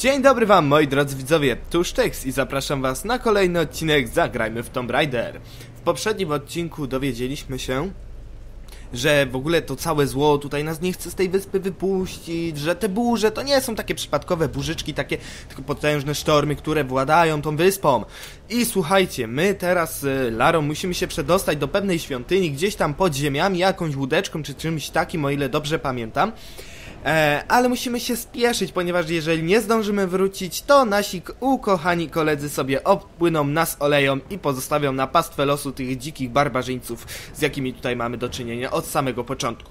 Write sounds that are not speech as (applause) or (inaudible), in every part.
Dzień dobry wam moi drodzy widzowie, tu Sztex i zapraszam was na kolejny odcinek Zagrajmy w Tomb Raider. W poprzednim odcinku dowiedzieliśmy się, że w ogóle to całe zło tutaj nas nie chce z tej wyspy wypuścić, że te burze to nie są takie przypadkowe burzyczki, takie tylko potężne sztormy, które władają tą wyspą. I słuchajcie, my teraz Larą musimy się przedostać do pewnej świątyni, gdzieś tam pod ziemiami, jakąś łódeczką czy czymś takim, o ile dobrze pamiętam. E, ale musimy się spieszyć, ponieważ jeżeli nie zdążymy wrócić, to nasi ukochani koledzy sobie obpłyną nas oleją i pozostawią na pastwę losu tych dzikich barbarzyńców, z jakimi tutaj mamy do czynienia od samego początku.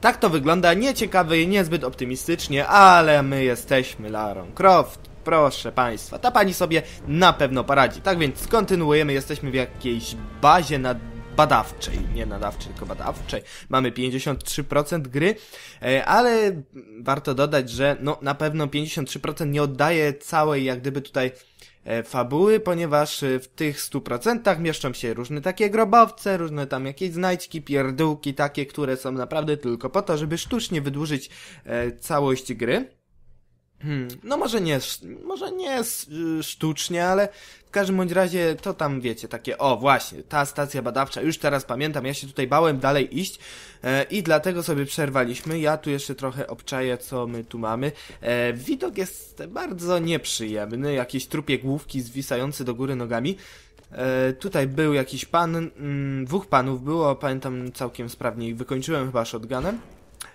Tak to wygląda, nieciekawe i niezbyt optymistycznie, ale my jesteśmy Larą Croft. Proszę Państwa, ta pani sobie na pewno poradzi. Tak więc kontynuujemy, jesteśmy w jakiejś bazie nad badawczej, nie nadawczej, tylko badawczej. Mamy 53% gry, e, ale warto dodać, że no na pewno 53% nie oddaje całej jak gdyby tutaj e, fabuły, ponieważ e, w tych 100% mieszczą się różne takie grobowce, różne tam jakieś znajdźki, pierdółki takie, które są naprawdę tylko po to, żeby sztucznie wydłużyć całość gry. Hmm, no może nie, może nie y, sztucznie, ale w każdym bądź razie to tam wiecie, takie o właśnie, ta stacja badawcza, już teraz pamiętam, ja się tutaj bałem dalej iść e, i dlatego sobie przerwaliśmy, ja tu jeszcze trochę obczaję co my tu mamy. E, widok jest bardzo nieprzyjemny, jakieś trupie główki zwisające do góry nogami. E, tutaj był jakiś pan, mm, dwóch panów było, pamiętam całkiem sprawnie wykończyłem chyba shotgunem.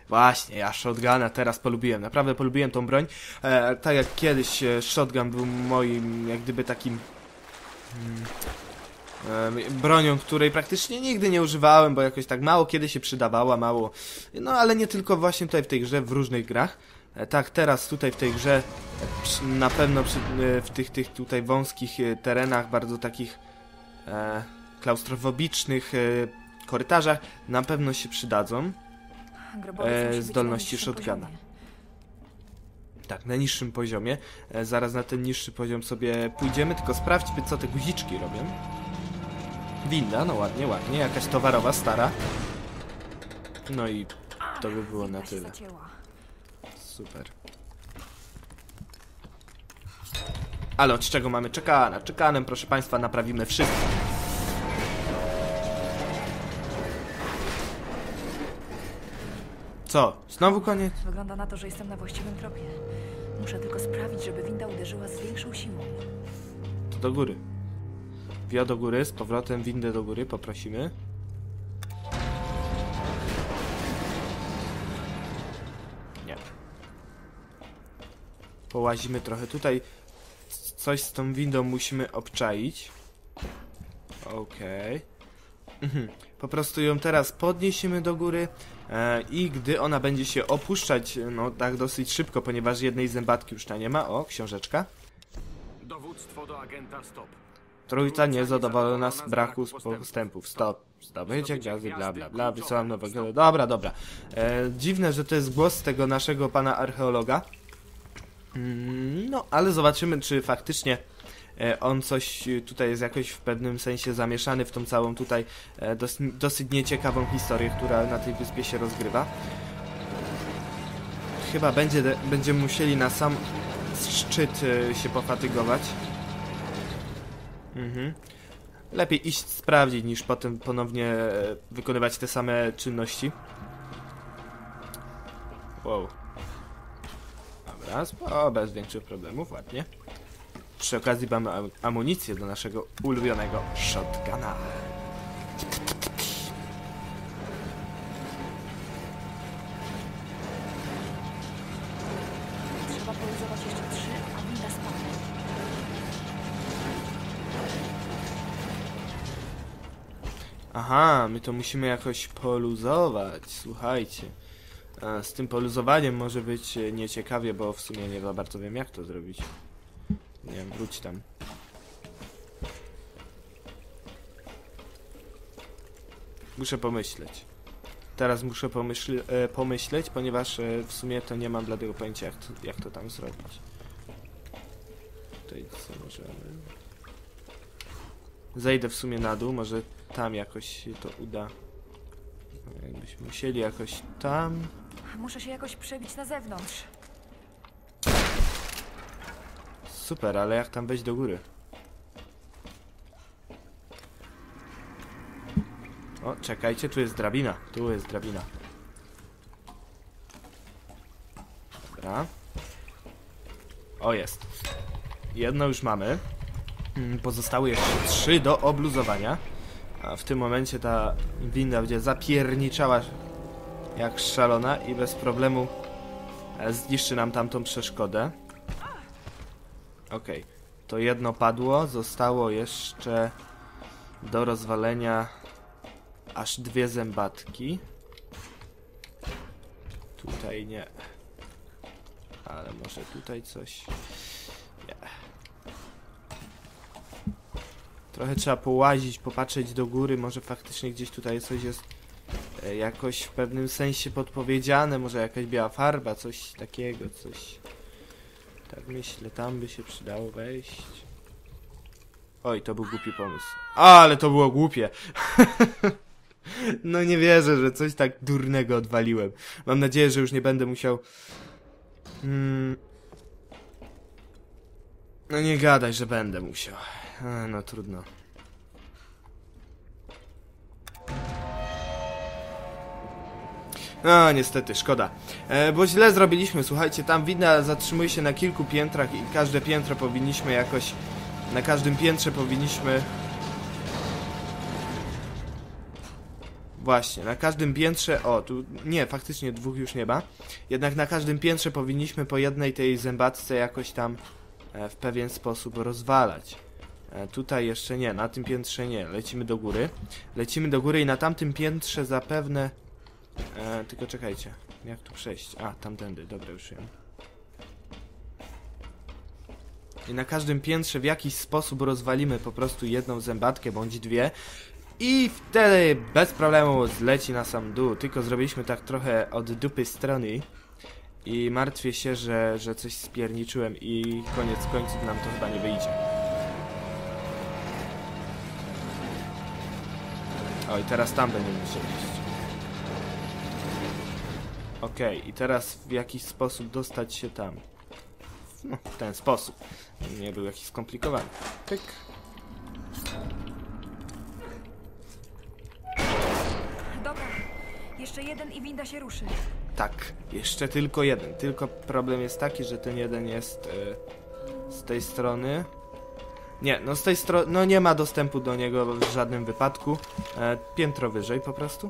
Właśnie, ja shotguna teraz polubiłem, naprawdę polubiłem tą broń. E, tak jak kiedyś e, shotgun był moim, jak gdyby takim mm, e, bronią, której praktycznie nigdy nie używałem, bo jakoś tak mało kiedy się przydawała, mało. No ale nie tylko właśnie tutaj w tej grze, w różnych grach. E, tak, teraz tutaj w tej grze na pewno przy, w tych, tych tutaj wąskich terenach, bardzo takich e, klaustrofobicznych e, korytarzach na pewno się przydadzą. E, zdolności shotguna. Tak, na niższym poziomie. E, zaraz na ten niższy poziom sobie pójdziemy, tylko sprawdźmy, co te guziczki robią. Winda, no ładnie, ładnie. Jakaś towarowa, stara. No i to by było na tyle. Super. Ale od czego mamy czekana? Czekanem, proszę Państwa, naprawimy wszystko. Co? Znowu koniec? Wygląda na to, że jestem na właściwym tropie. Muszę tylko sprawić, żeby winda uderzyła z większą siłą. To do góry. Wio do góry, z powrotem windę do góry, poprosimy. Nie. Połazimy trochę tutaj. Coś z tą windą musimy obczaić. Okej. Mhm. Po prostu ją teraz podniesiemy do góry e, i gdy ona będzie się opuszczać, no tak dosyć szybko, ponieważ jednej zębatki już ta nie ma. O, książeczka. Dowództwo do agenta stop. Trójca niezadowolona z braku postępów. Stop. Zdobycie gazy, bla bla bla. Wysyłam nowego. Dobra, dobra. E, dziwne, że to jest głos tego naszego pana archeologa. Mm, no, ale zobaczymy, czy faktycznie e, on coś e, tutaj jest jakoś w pewnym sensie zamieszany w tą całą tutaj e, dos, dosyć nieciekawą historię, która na tej wyspie się rozgrywa. Chyba będzie, będziemy musieli na sam szczyt e, się pofatygować. Mhm. Lepiej iść sprawdzić niż potem ponownie e, wykonywać te same czynności. Wow. Dobra, bez większych problemów, ładnie. Przy okazji mamy am- amunicję do naszego ulubionego shotguna. Trzeba poluzować jeszcze trzy, a winda spadnie. Aha, my to musimy jakoś poluzować, słuchajcie. A, z tym poluzowaniem może być e, nieciekawie, bo w sumie nie za bardzo wiem jak to zrobić. Nie wiem, wróć tam. Muszę pomyśleć. Teraz muszę pomyśl e, pomyśleć, ponieważ e, w sumie to nie mam bladego pojęcia jak to, jak to tam zrobić. Tutaj co możemy... Zejdę w sumie na dół, może tam jakoś się to uda. Jakbyśmy musieli jakoś tam. Muszę się jakoś przebić na zewnątrz. Super, ale jak tam wejść do góry? O, czekajcie, tu jest drabina. Tu jest drabina. Dobra. O, jest. Jedno już mamy. Mm, Pozostały jeszcze trzy do obluzowania. A w tym momencie ta winda będzie zapierniczała jak szalona i bez problemu e, zniszczy nam tamtą przeszkodę. Okej, to jedno padło, zostało jeszcze do rozwalenia aż dwie zębatki. Tutaj nie. Ale może tutaj coś. Nie. Trochę trzeba połazić, popatrzeć do góry, może faktycznie gdzieś tutaj coś jest e, jakoś w pewnym sensie podpowiedziane, może jakaś biała farba, coś takiego, coś. Tak myślę, tam by się przydało wejść. Oj, to był głupi pomysł. Ale to było głupie. (laughs) no nie wierzę, że coś tak durnego odwaliłem. Mam nadzieję, że już nie będę musiał... Mm... No nie gadaj, że będę musiał. No trudno. No niestety, szkoda. E, bo źle zrobiliśmy, słuchajcie, tam winda zatrzymuje się na kilku piętrach i każde piętro powinniśmy jakoś... Na każdym piętrze powinniśmy... Właśnie, na każdym piętrze... O, tu... Nie, faktycznie dwóch już nie ma. Jednak na każdym piętrze powinniśmy po jednej tej zębatce jakoś tam e, w pewien sposób rozwalać. E, tutaj jeszcze nie, na tym piętrze nie. Lecimy do góry. Lecimy do góry i na tamtym piętrze zapewne... E, tylko czekajcie, jak tu przejść? A, tamtędy, dobra, już wiem. I na każdym piętrze w jakiś sposób rozwalimy po prostu jedną zębatkę bądź dwie. I wtedy bez problemu zleci na sam dół. Tylko zrobiliśmy tak trochę od dupy strony. I martwię się, że, że coś spierniczyłem i koniec końców nam to chyba nie wyjdzie. Oj, teraz tam będziemy musieli iść. Okej, i teraz w jakiś sposób dostać się tam. No, w ten sposób. Nie był jakiś skomplikowany. Pyk. Dobra, jeszcze jeden i winda się ruszy. Tak, jeszcze tylko jeden. Tylko problem jest taki, że ten jeden jest e, z tej strony. Nie, no z tej strony, no nie ma dostępu do niego w żadnym wypadku. E, piętro wyżej po prostu.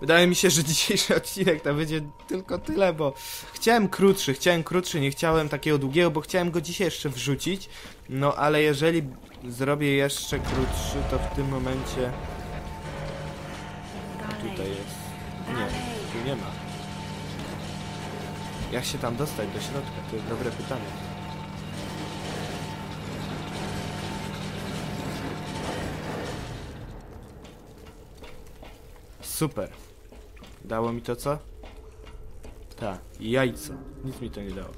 Wydaje mi się, że (laughs) dzisiejszy odcinek to będzie tylko tyle, bo chciałem krótszy, chciałem krótszy, nie chciałem takiego długiego, bo chciałem go dzisiaj jeszcze wrzucić. No ale jeżeli zrobię jeszcze krótszy, to w tym momencie tutaj jest. Nie, tu nie ma. Jak się tam dostać do środka? To jest dobre pytanie. Super. Dało mi to co? Tak, jajco. Nic mi to nie dało.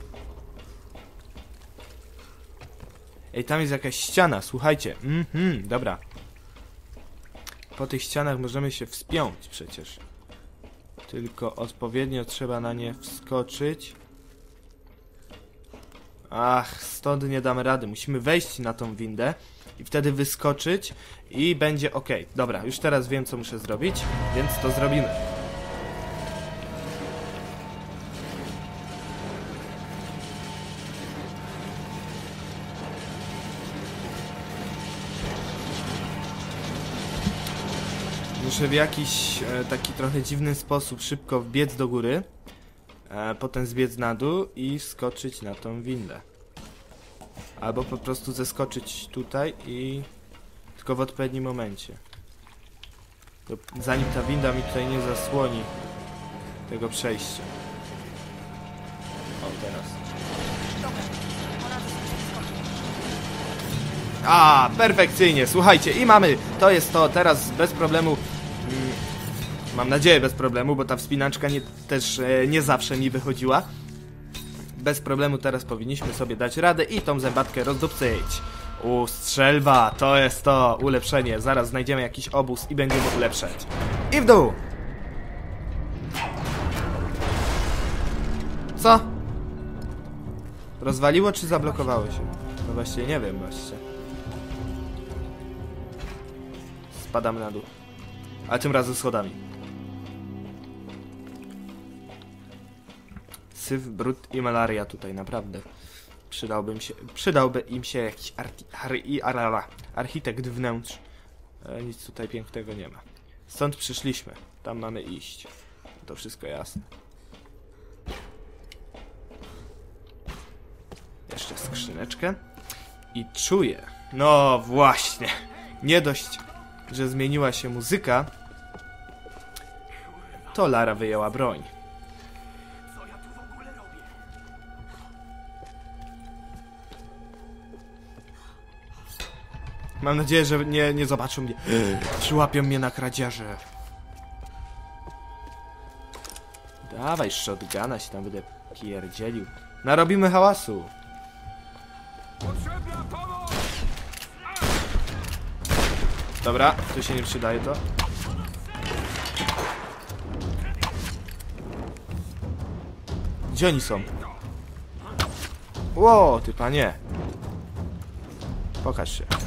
Ej, tam jest jakaś ściana, słuchajcie. Mhm, dobra. Po tych ścianach możemy się wspiąć przecież. Tylko odpowiednio trzeba na nie wskoczyć. Ach, stąd nie damy rady. Musimy wejść na tą windę i wtedy wyskoczyć i będzie ok. Dobra, już teraz wiem co muszę zrobić, więc to zrobimy. Muszę w jakiś e, taki trochę dziwny sposób szybko wbiec do góry, e, potem zbiec na dół i skoczyć na tą windę. Albo po prostu zeskoczyć tutaj i tylko w odpowiednim momencie. Zanim ta winda mi tutaj nie zasłoni tego przejścia. O, teraz. A, perfekcyjnie, słuchajcie, i mamy, to jest to, teraz bez problemu, mam nadzieję bez problemu, bo ta wspinaczka nie, też e, nie zawsze mi wychodziła. Bez problemu teraz powinniśmy sobie dać radę i tą zębatkę rozdupcyć. U, strzelba, to jest to, ulepszenie, zaraz znajdziemy jakiś obóz i będziemy ulepszać. I w dół! Co? Rozwaliło czy zablokowało się? No właśnie, nie wiem właśnie. Spadamy na dół. A tym razem schodami. Syf, brud i malaria tutaj, naprawdę. Przydałby im się, przydałby im się jakiś arti, ar, arara, architekt wnętrz. Ale nic tutaj pięknego nie ma. Stąd przyszliśmy. Tam mamy iść. To wszystko jasne. Jeszcze skrzyneczkę. I czuję. No właśnie. Nie dość, że zmieniła się muzyka, to Lara wyjęła broń. Mam nadzieję, że nie, nie zobaczą mnie. (gasps) Przyłapią mnie na kradzieży. Dawaj, shotguna się tam będę pierdzielił. Narobimy hałasu. Dobra, to się nie przydaje to. Gdzie oni są? Ło, ty panie. Pokaż się.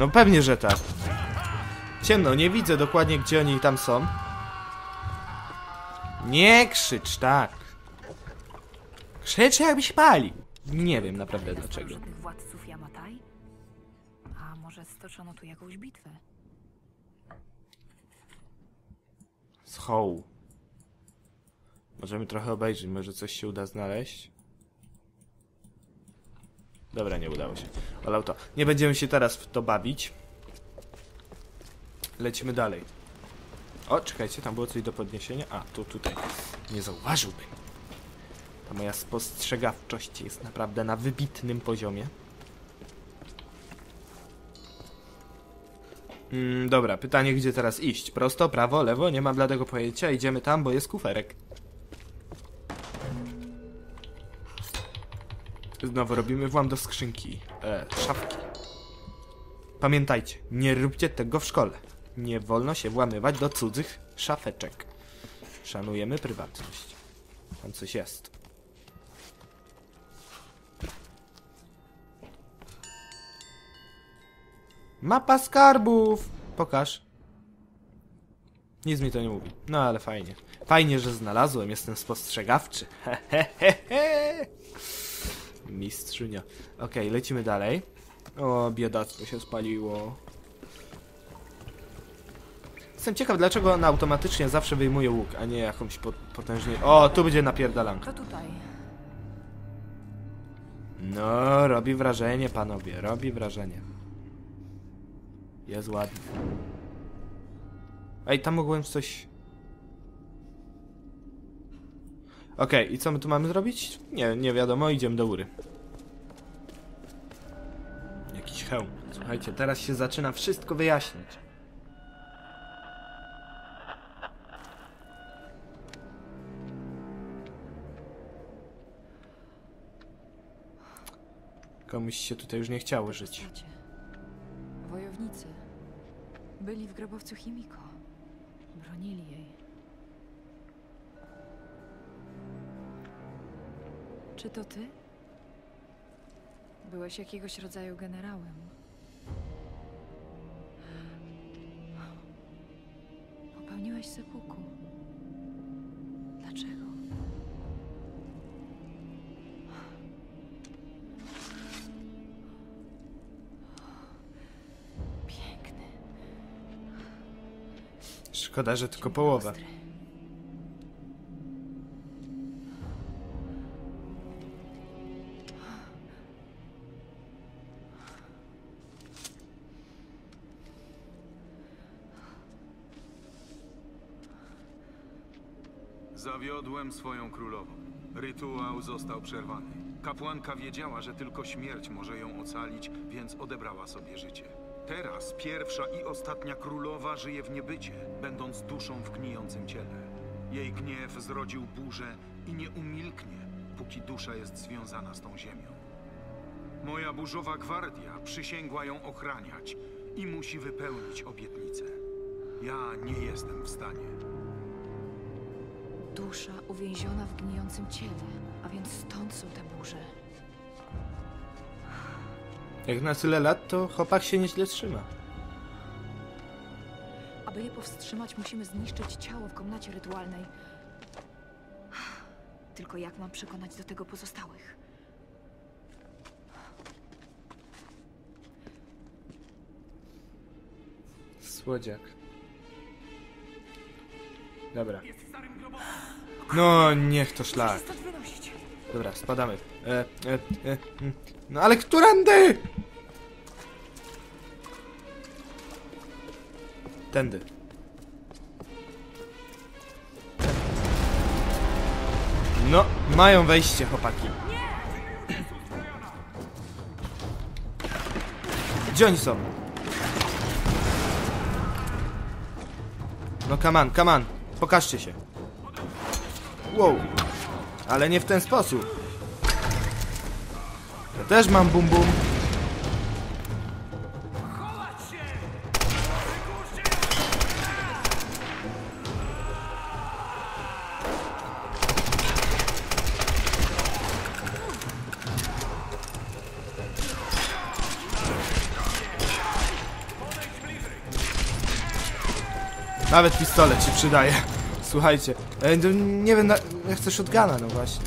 No pewnie, że tak. Ciemno, nie widzę dokładnie gdzie oni tam są. Nie krzycz tak. Krzycz jakbyś palił. Nie wiem naprawdę dlaczego. Władców Yamatai? A może stoczono tu jakąś bitwę? Z hołu. Możemy trochę obejrzeć, może coś się uda znaleźć. Dobra, nie udało się. Ale to. Nie będziemy się teraz w to bawić. Lecimy dalej. O, czekajcie, tam było coś do podniesienia. A, tu, tutaj. Nie zauważyłbym. Ta moja spostrzegawczość jest naprawdę na wybitnym poziomie. Mm, dobra, pytanie, gdzie teraz iść? Prosto, prawo, lewo? Nie mam bladego pojęcia. Idziemy tam, bo jest kuferek. Znowu robimy włam do skrzynki. E, szafki. Pamiętajcie, nie róbcie tego w szkole. Nie wolno się włamywać do cudzych szafeczek. Szanujemy prywatność. Tam coś jest. Mapa skarbów! Pokaż. Nic mi to nie mówi. No ale fajnie. Fajnie, że znalazłem. Jestem spostrzegawczy. (laughs) Hehehehe. Mistrzynia. Okej, lecimy dalej. O, biedactwo się spaliło. Jestem ciekaw, dlaczego on automatycznie zawsze wyjmuje łuk, a nie jakąś po potężnie... O, tu będzie napierdalanka. To tutaj. No, robi wrażenie, panowie, robi wrażenie. Jest ładnie. Ej, tam mogłem coś... Okej, i co my tu mamy zrobić? Nie, nie wiadomo, idziemy do góry. Jakiś hełm. Słuchajcie, teraz się zaczyna wszystko wyjaśnić. Komuś się tutaj już nie chciało żyć. Wojownicy. Byli w grobowcu Chimiko. Bronili jej. Czy to ty? Byłeś jakiegoś rodzaju generałem. Popełniłeś sepuku. Dlaczego? Piękny. Szkoda, że tylko połowa. Ostry. Swoją królową. Rytuał został przerwany. Kapłanka wiedziała, że tylko śmierć może ją ocalić, więc odebrała sobie życie. Teraz pierwsza i ostatnia królowa żyje w niebycie, będąc duszą w gnijącym ciele. Jej gniew zrodził burzę i nie umilknie, póki dusza jest związana z tą ziemią. Moja burzowa gwardia przysięgła ją ochraniać i musi wypełnić obietnicę. Ja nie jestem w stanie. Dusza uwięziona w gnijącym ciele, a więc stąd są te burze. Jak na tyle lat, to chłopak się nieźle trzyma. Aby je powstrzymać, musimy zniszczyć ciało w komnacie rytualnej. Tylko jak mam przekonać do tego pozostałych? Słodziak. Dobra. No, niech to szlak. Dobra, spadamy. E, e, e, mm. no ale którędy? Tędy. No, mają wejście, chłopaki. Gdzie oni są? No, come on, come on. Pokażcie się. Wow. Ale nie w ten sposób. Ja też mam bum bum. Nawet pistolet się przydaje. Słuchajcie, e, no, nie wiem, na, ja chcę shotguna, no właśnie.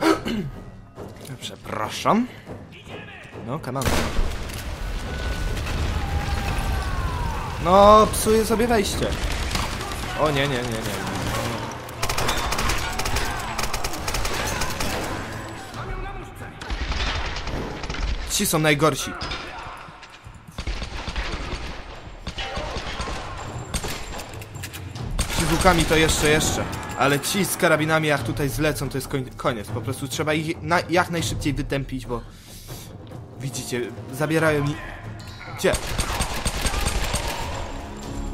(clears throat) Przepraszam. No, kanon. No, psuję sobie wejście. O nie, nie, nie, nie. Ci są najgorsi. Łukami to jeszcze, jeszcze. Ale ci z karabinami jak tutaj zlecą, to jest koniec. Po prostu trzeba ich na jak najszybciej wytępić, bo... Widzicie, zabierają mi... Gdzie?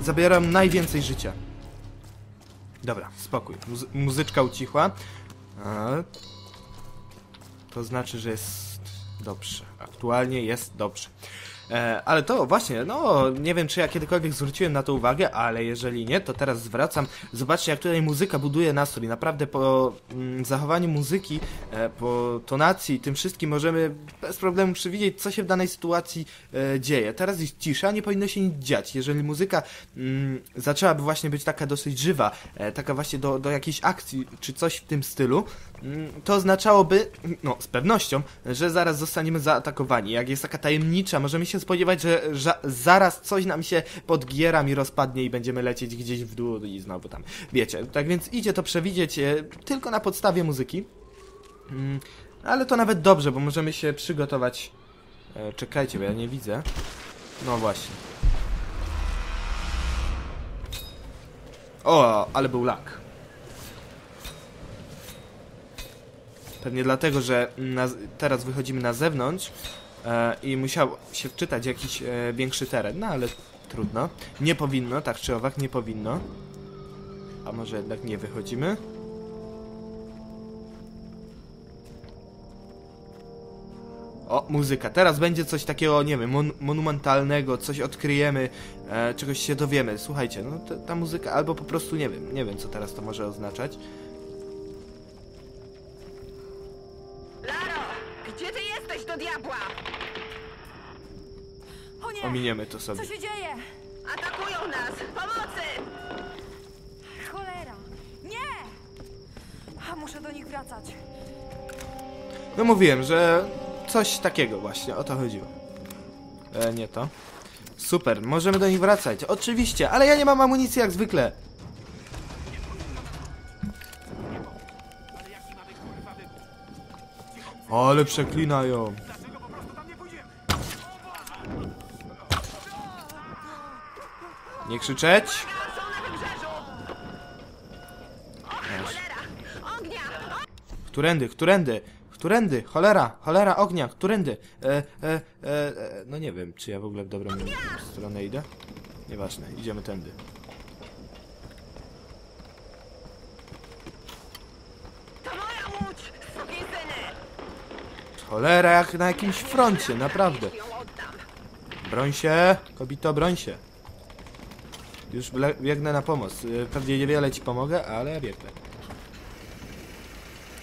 Zabierają najwięcej życia. Dobra, spokój. Muzy muzyczka ucichła. A... To znaczy, że jest dobrze. Aktualnie jest dobrze. E, ale to właśnie, no nie wiem czy ja kiedykolwiek zwróciłem na to uwagę, ale jeżeli nie, to teraz zwracam. Zobaczcie jak tutaj muzyka buduje nastrój. Naprawdę po mm, zachowaniu muzyki, e, po tonacji, tym wszystkim możemy bez problemu przewidzieć co się w danej sytuacji e, dzieje. Teraz jest cisza, nie powinno się nic dziać. Jeżeli muzyka mm, zaczęłaby właśnie być taka dosyć żywa, taka właśnie do, do jakiejś akcji, czy coś w tym stylu, to oznaczałoby, no z pewnością, że zaraz zostaniemy zaatakowani. Jak jest taka tajemnicza, możemy się spodziewać, że, że zaraz coś nam się pod gierami rozpadnie i będziemy lecieć gdzieś w dół i znowu tam. Wiecie, tak więc idzie to przewidzieć e, tylko na podstawie muzyki. Mm, ale to nawet dobrze, bo możemy się przygotować. E, czekajcie, bo ja nie widzę. No właśnie. O, ale był lak. Pewnie dlatego, że na, teraz wychodzimy na zewnątrz e, i musiał się wczytać jakiś e, większy teren, no ale trudno. Nie powinno, tak czy owak, nie powinno. A może jednak nie wychodzimy? O, muzyka. Teraz będzie coś takiego, nie wiem, mon monumentalnego, coś odkryjemy, e, czegoś się dowiemy. Słuchajcie, no ta, muzyka, albo po prostu nie wiem, nie wiem co teraz to może oznaczać. Ominiemy to sobie. Co się dzieje? Atakują nas! Pomocy! Cholera! Nie! A muszę do nich wracać. No mówiłem, że coś takiego właśnie, o to chodziło. E, nie to. Super, możemy do nich wracać. Oczywiście, ale ja nie mam amunicji jak zwykle. Ale przeklinają. Nie krzyczeć. Którędy, którędy, którędy, cholera, cholera ognia, którędy. E, e, e, e, no nie wiem, czy ja w ogóle w dobrą stronę idę. Nieważne, idziemy tędy. Cholera, jak na jakimś froncie, naprawdę. Broń się, kobito, broń się. Już biegnę na pomoc. Y, Pewnie niewiele ci pomogę, ale biegnę.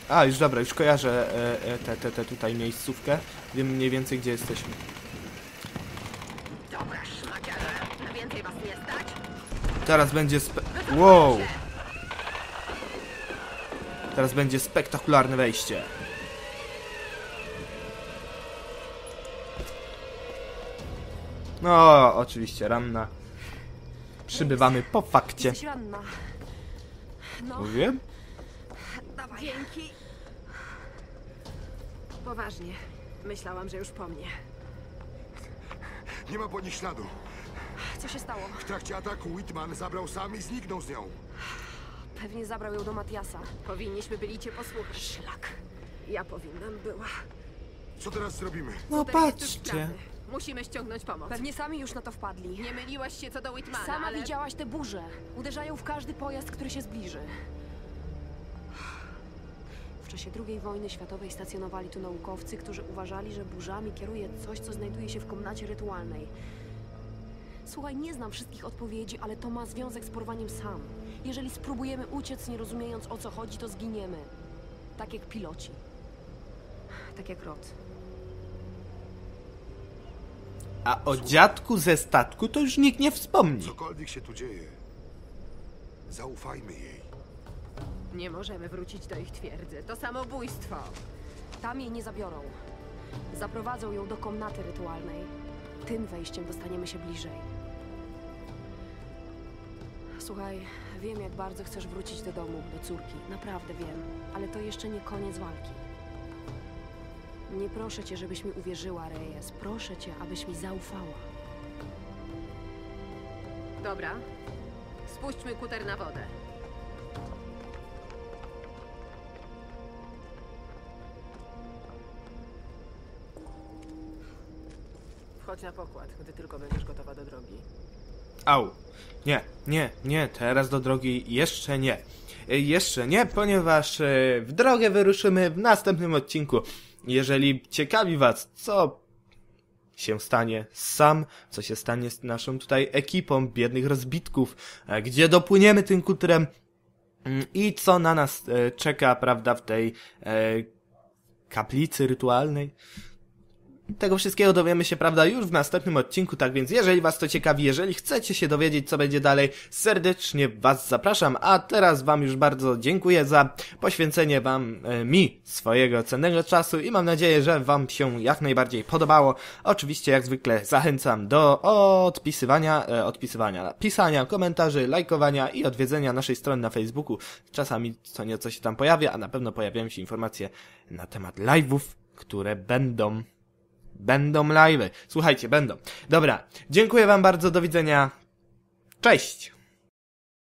A, już dobra, już kojarzę e, e, te, te, te tutaj miejscówkę. Wiem mniej więcej gdzie jesteśmy. Dobra, szmaciarze. Na więcej was nie stać? Teraz będzie spe... Wow! Teraz będzie spektakularne wejście. No, oczywiście, ranna. Przybywamy po fakcie. Jesteś ranna. No, Mówiłem? dawaj. Dzięki. Poważnie. Myślałam, że już po mnie. Nie ma po nich śladu. Co się stało? W trakcie ataku Whitman zabrał sam i zniknął z nią. Pewnie zabrał ją do Matiasa. Powinniśmy byli cię posłuchać. Szlak. Ja powinnam była. Co teraz zrobimy? No patrzcie. Musimy ściągnąć pomoc. Pewnie sami już na to wpadli. Nie myliłaś się co do Whitmana, Sama ale... widziałaś te burze. Uderzają w każdy pojazd, który się zbliży. W czasie II wojny światowej stacjonowali tu naukowcy, którzy uważali, że burzami kieruje coś, co znajduje się w komnacie rytualnej. Słuchaj, nie znam wszystkich odpowiedzi, ale to ma związek z porwaniem sam. Jeżeli spróbujemy uciec, nie rozumiejąc o co chodzi, to zginiemy. Tak jak piloci. Tak jak Rod. A o dziadku ze statku to już nikt nie wspomni. Cokolwiek się tu dzieje, zaufajmy jej. Nie możemy wrócić do ich twierdzy. To samobójstwo. Tam jej nie zabiorą. Zaprowadzą ją do komnaty rytualnej. Tym wejściem dostaniemy się bliżej. Słuchaj, wiem jak bardzo chcesz wrócić do domu, do córki. Naprawdę wiem, ale to jeszcze nie koniec walki. Nie proszę cię, żebyś mi uwierzyła, Reyes. Proszę cię, abyś mi zaufała. Dobra. Spuśćmy kuter na wodę. Wchodź na pokład, gdy tylko będziesz gotowa do drogi. Au. Nie, nie, nie, teraz do drogi jeszcze nie. Jeszcze nie, ponieważ e, w drogę wyruszymy w następnym odcinku. Jeżeli ciekawi was, co się stanie sam, co się stanie z naszą tutaj ekipą biednych rozbitków, e, gdzie dopłyniemy tym kutrem mm, i co na nas e, czeka, prawda, w tej e, kaplicy rytualnej. Tego wszystkiego dowiemy się, prawda, już w następnym odcinku, tak więc jeżeli was to ciekawi, jeżeli chcecie się dowiedzieć, co będzie dalej, serdecznie was zapraszam, a teraz wam już bardzo dziękuję za poświęcenie wam, e, mi, swojego cennego czasu i mam nadzieję, że wam się jak najbardziej podobało. Oczywiście, jak zwykle, zachęcam do odpisywania, e, odpisywania, pisania komentarzy, lajkowania i odwiedzenia naszej strony na Facebooku. Czasami co nieco się tam pojawia, a na pewno pojawiają się informacje na temat live'ów, które będą Będą live'y. Słuchajcie, będą. Dobra, dziękuję wam bardzo, do widzenia. Cześć!